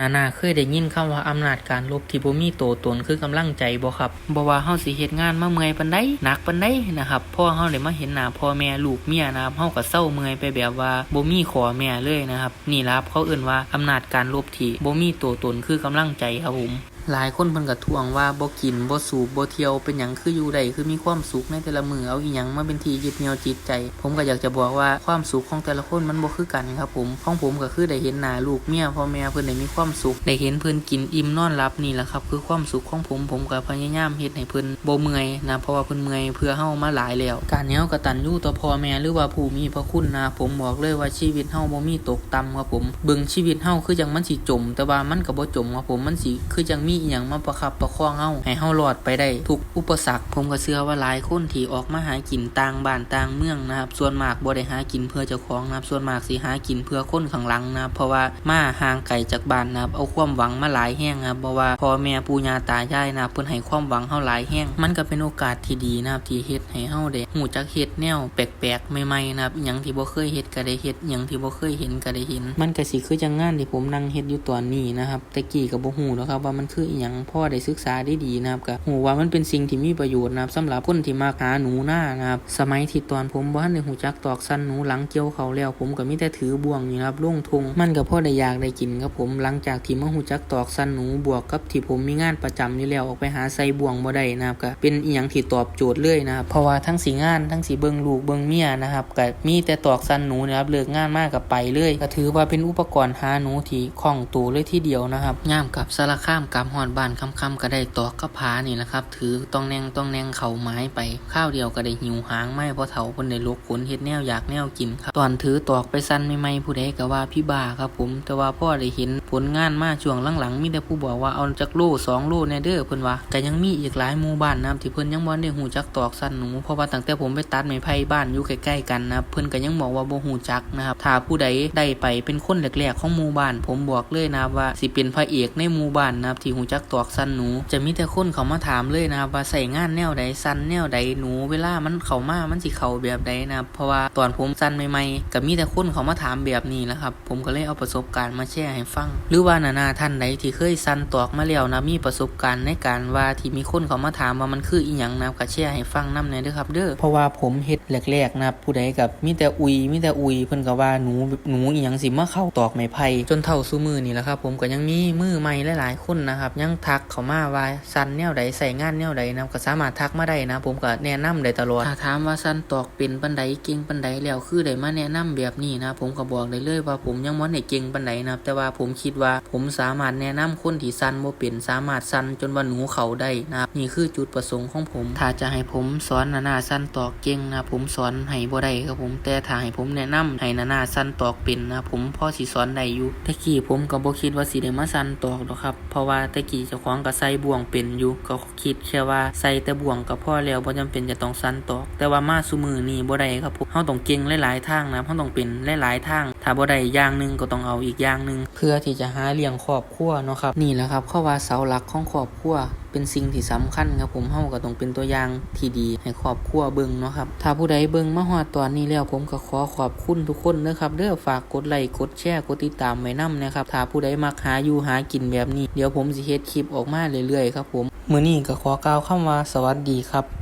นานาเคยได้ยินคำว่าอำนาจการลบที่บ่มีตัวตนคือกำลังใจบ่ครับบ่ว่าเฮาสิเฮ็ดงานมาเมื่อยปานใดหนักปานใดนะครับพอเฮาได้มาเห็นหน้าพ่อแม่ลูกเมียนะครับเฮาก็เศร้าเมื่อยไปแบบว่าบ่มีขอแม่เลยนะครับนี่ล่ะครับเขาเอิ้นว่าอำนาจการลบที่บ่มีตัวตนคือกำลังใจครับผม หลายคนเพิ่นก็ทวงว่าบ่กินบ่สูบบ่เที่ยวเป็นหยังคืออยู่ได้คือมีความสุขในแต่ละมือเอาอีหยังมาเป็นที่ยึดเหนี่ยวจิตใจ ผมก็อยากจะบอกว่าความสุขของแต่ละคนมันบ่คือกันครับผมของผมก็คือได้เห็นหน้าลูกเมียพ่อแม่เพิ่นได้มีความสุขได้เห็นเพิ่นกินอิ่มนอนหลับนี่แหละครับ คือความสุขของผมผมก็พยายามเฮ็ดให้เพิ่นบ่เมื่อยนะเพราะว่าเพิ่นเมื่อยเพื่อเฮามาหลายแล้ว การที่เฮากตัญญูต่อพ่อแม่หรือว่าผู้มีพระคุณนะผมบอกเลยว่าชีวิตเฮาบ่มีตกต่ำครับผมเบิ่งชีวิตเฮาคือจังมันสิจม แต่ว่ามันก็บ่จมครับผมมันสิคือจังมีอีหยังมาประคับประคองเฮาให้เฮารอดไปได้ทุกอุปสรรคผมก็เชื่อว่าหลายคนที่ออกมาหากินต่างบ้านต่างเมืองนะครับส่วนมากบ่ได้หากินเพื่อเจ้าของนะครับส่วนมากสิหากินเพื่อคนข้างหลังนะครับเพราะว่ามาห่างไกลจากบ้านนะครับเอาความหวังมาหลายแห้งนะครับเพราะว่าพ่อแม่ปู่ย่าตายายนะครับเพิ่นให้ความหวังเฮาหลายแห้งมันก็เป็นโอกาสที่ดีนะครับที่เฮ็ดให้เฮาได้ฮู้จักเฮ็ดแนวแปลกๆใหม่ๆนะครับอิหยังที่บ่เคยเฮ็ดก็ได้เฮ็ดอิหยังที่บ่เคยเห็นก็ได้เห็น มันก็สิคือจังงานที่ผมนั่งเฮ็ดอยู่ตอนนี้นะครับแต่กี้ก็บ่ฮู้หรอกครับว่ามันคืออีหยังพ่อได้ศึกษาได้ดีนะครับก็ฮู้ว่ามันเป็นสิ่งที่มีประโยชน์นะครับสำหรับคนที่มักหาหนูหน้านะครับสมัยที่ตอนผมบ่ทันได้ฮู้จักตอกสั้นหนูหลังเกี่ยวเขาแล้วผมก็มีแต่ถือบ่วงนี่นะครับล่งทงมันก็พ่อได้อยากได้กินครับผมหลังจากที่มาฮู้จักตอกสั้นหนูบวกกับที่ผมมีงานประจำอยู่แล้วออกไปหาใส่บ่วงบ่ได้นะครับก็เป็นอีหยังที่ตอบโจทย์เลยนะครับเพราะว่าทั้งสีงานทั้งสีเบิงลูกเบิงเมียนะครับก็มีแต่ตอกสั้นหนูนะครับเลิกงานมากกับไปเลยก็ถือว่าเป็นอุปกรณ์หาหนูที่คล่องตัวเลยทีเดียวนะครับย่ามกับสารข้ามกับหอดบ้านคำๆก็ได้ตอกกับผานี่แหละครับ ถือต้องแนงต้องแนงเข่าไม้ไปข้าวเดียวก็ได้หิวหางไม้เพราะเถาคนได้ลกขนเฮ็ดแนวอยากแนวกินครับตอนถือตอกไปสั้นไม่ไม่ๆผู้ใดก็ว่าพี่บ้าครับผม แต่ว่าพ่อได้เห็นผลงานมาช่วงหลังๆมีแต่ผู้บอกว่าเอาจากโลสองโลแน่เด้อเพิ่นว่าก็ยังมีอีกหลายหมู่บ้านนะครับที่เพิ่นยังบ่ได้หูจักตอกสั้นหนูเพราะว่าตั้งแต่ผมไปตัดไม้ไผ่บ้านอยู่ใกล้ๆกันนะครับเพิ่นก็ยังบอกว่าบ่หูจักนะครับถ้าผู้ใดได้ไปเป็นคนแรกๆของหมู่บ้าน ผมบอกเลยนะว่าสิเป็นพระเอกในหมู่บ้านนะครับที่หูจักตอกสั้นหนู จะมีแต่คนเขามาถามเลยนะครับว่าใส่งานแนวใดสั้นแนวใดหนู เวลามันเข้ามามันสิเข้าแบบใดนะเพราะว่าตอนผมสั้นใหม่ๆก็มีแต่คนเขามาถามแบบนี้แหละครับผมก็เลยเอาประสบการณ์มาแชร์ให้ฟัง หรือว่านานาท่านใดที่เคยสั้นตอกมาแล้วนะมีประสบการณ์ในการว่าที่มีคนเขามาถามว่ามันคืออีหยังนะก็แชร์ให้ฟังนำในอยเด้อครับเด้อเพราะว่าผมเฮ็ดแรกๆนะผู้ใดกับมีแต่อุยมีแต่อุยเพิ่นก็ว่าหนูหนูอีหยังสิมาเข้าตอกไม้ไผ่จนเท่าซุมือนี่แหละครับผมก็ยังมีมือใหม่หลายๆคนนะครับยังทักเขามาว่าสั้นแนวใดใส่งานแนวใดนะก็สามารถทักมาได้นะ ผมก็แนะนำได้ตลอดถ้าถามว่าสั้นตอกเป็นปันใดเก่งปันใดแล้วคือได้มาแนะนำแบบนี้นะ ผมก็บอกได้เลยว่าผมยังบ่ได้เก่งปันใดนะแต่ว่าผมคิดว่าผมสามารถแนะนำคนที่สั้นบ่เป็นสามารถสั้นจนว่าหนูเขาได้นะนี่คือจุดประสงค์ของผม ถ้าจะให้ผมสอนนานาสั้นตอกเก่งนะ ผมสอนให้บ่ได้ครับผมแต่ถ้าให้ผมแนะนำให้นานาสั้นตอกเป็นนะ ผมพ่อสิสอนได้อยู่แต่กี้ผมก็บ่คิดว่าสิได้มาสั้นตอกหรอกครับ เพราะว่าแต่กี้เจ้าของก็ใส่บ่วงเป็นอยู่ก็คิดแค่ว่าใส่แต่บ่วงก็พอแล้วบ่จำเป็นจะต้องสั้นตอกแต่ว่ามาซุมือนี่บ่ได้ครับผมเฮาต้องเก่งหลายๆทางนะเฮาต้องเป็นหลายๆทาง ถ้าบ่ได้อย่างหนึงก็ต้องเอาอีกอย่างหนึง เพื่อที่จะหาเลี้ยงครอบครัวเนาะครับนี่แหละครับเขาว่าเสาหลักของครอบครัวเป็นสิ่งที่สำคัญครับผมเฮาก็ต้องเป็นตัวอย่างที่ดีให้ครอบครัวเบิ่งเนาะครับถ้าผู้ใดเบิ่งมาฮอดตอนนี้แล้วผมก็ขอขอบคุณทุกคนนะครับเด้อฝากกดไลค์กดแชร์กดติดตามไว้นํนะครับถ้าผู้ใดมักหาอยู่หากินแบบนี้ เดี๋ยวผมสิเฮ็ดคลิปออกมาเรื่อยๆครับผมมื้อนี้ก็ขอกล่าวคำว่าสวัสดีครับ